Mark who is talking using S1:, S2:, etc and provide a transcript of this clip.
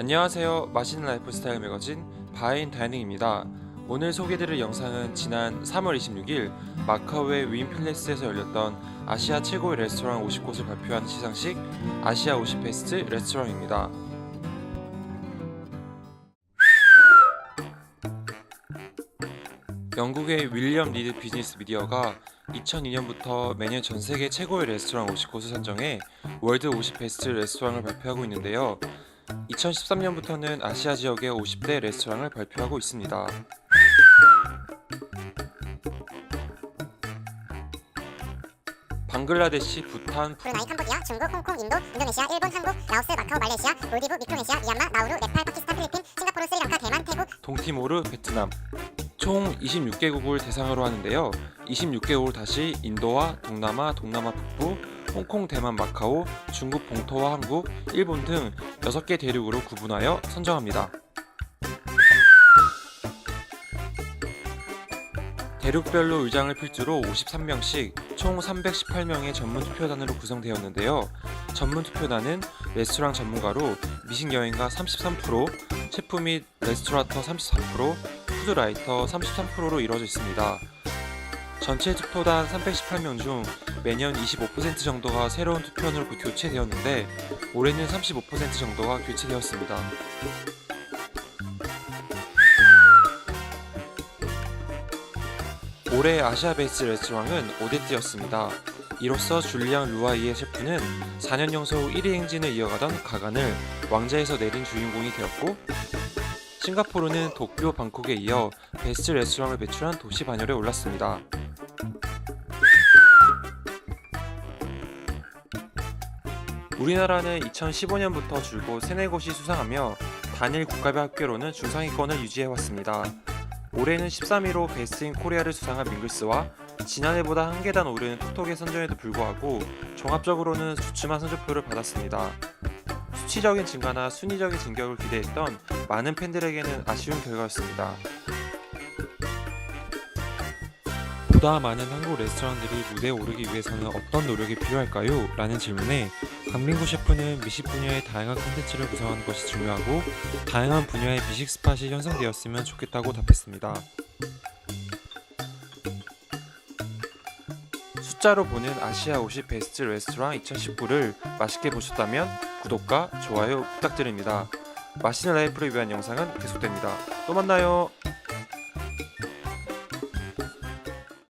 S1: 안녕하세요. 맛있는 라이프 스타일 매거진 바인 다이닝입니다. 오늘 소개드릴 영상은 지난 3월 26일 마카오의 윈 필레스에서 열렸던 아시아 최고의 레스토랑 50곳을 발표한 시상식 아시아 50 베스트 레스토랑입니다. 영국의 윌리엄 리드 비즈니스 미디어가 2002년부터 매년 전 세계 최고의 레스토랑 50곳을 선정해 월드 50 베스트 레스토랑을 발표하고 있는데요. 2013년부터는 아시아 지역의 50대 레스토랑을 발표하고 있습니다. 방글라데시, 부탄,
S2: 브루나이, 캄보디아, 중국, 홍콩, 인도, 인도네시아, 일본, 한국, 라오스, 마카오, 말레이시아, 몰디브, 미크로네시아, 미얀마, 나우루, 네팔, 파키스탄, 필리핀, 싱가포르, 스리랑카, 대만, 태국,
S1: 동티모르, 베트남 총 26개국을 대상으로 하는데요. 26개국을 다시 인도와 동남아, 동남아 북부, 홍콩, 대만, 마카오, 중국 본토와 한국, 일본 등 6개 대륙으로 구분하여 선정합니다. 대륙별로 의장을 필두로 53명씩 총 318명의 전문 투표단으로 구성되었는데요. 전문 투표단은 레스토랑 전문가로 미식 여행가 33%, 셰프 및 레스토라터 34%, 푸드라이터 33%로 이루어져 있습니다. 전체 투표단 318명 중 매년 25% 정도가 새로운 투표원으로 교체되었는데 올해는 35% 정도가 교체되었습니다. 올해 아시아 베이스 레스토랑은 오데트였습니다. 이로써 줄리앙 루아이의 셰프는 4년 연속 1위 행진을 이어가던 가간을 왕자에서 내린 주인공이 되었고 싱가포르는 도쿄, 방콕에 이어 베스트 레스토랑을 배출한 도시 반열에 올랐습니다. 우리나라는 2015년부터 줄곧 세네 곳이 수상하며 단일 국가별 합계로는 중상위권을 유지해왔습니다. 올해는 13위로 베스트인 코리아를 수상한 밍글스와 지난해보다 한 계단 오르는 톡톡의 선정에도 불구하고 종합적으로는 주춤한 선조표를 받았습니다. 수치적인 증가나 순위적인 진격을 기대했던 많은 팬들에게는 아쉬운 결과였습니다. 보다 많은 한국 레스토랑들이 무대에 오르기 위해서는 어떤 노력이 필요할까요? 라는 질문에 강민구 셰프는 미식 분야의 다양한 콘텐츠를 구성하는 것이 중요하고 다양한 분야의 미식 스팟이 형성되었으면 좋겠다고 답했습니다. 숫자로 보는 아시아 50 베스트 레스토랑 2019를 맛있게 보셨다면 구독과 좋아요 부탁드립니다. 맛있는 라이프를 위한 영상은 계속됩니다. 또 만나요.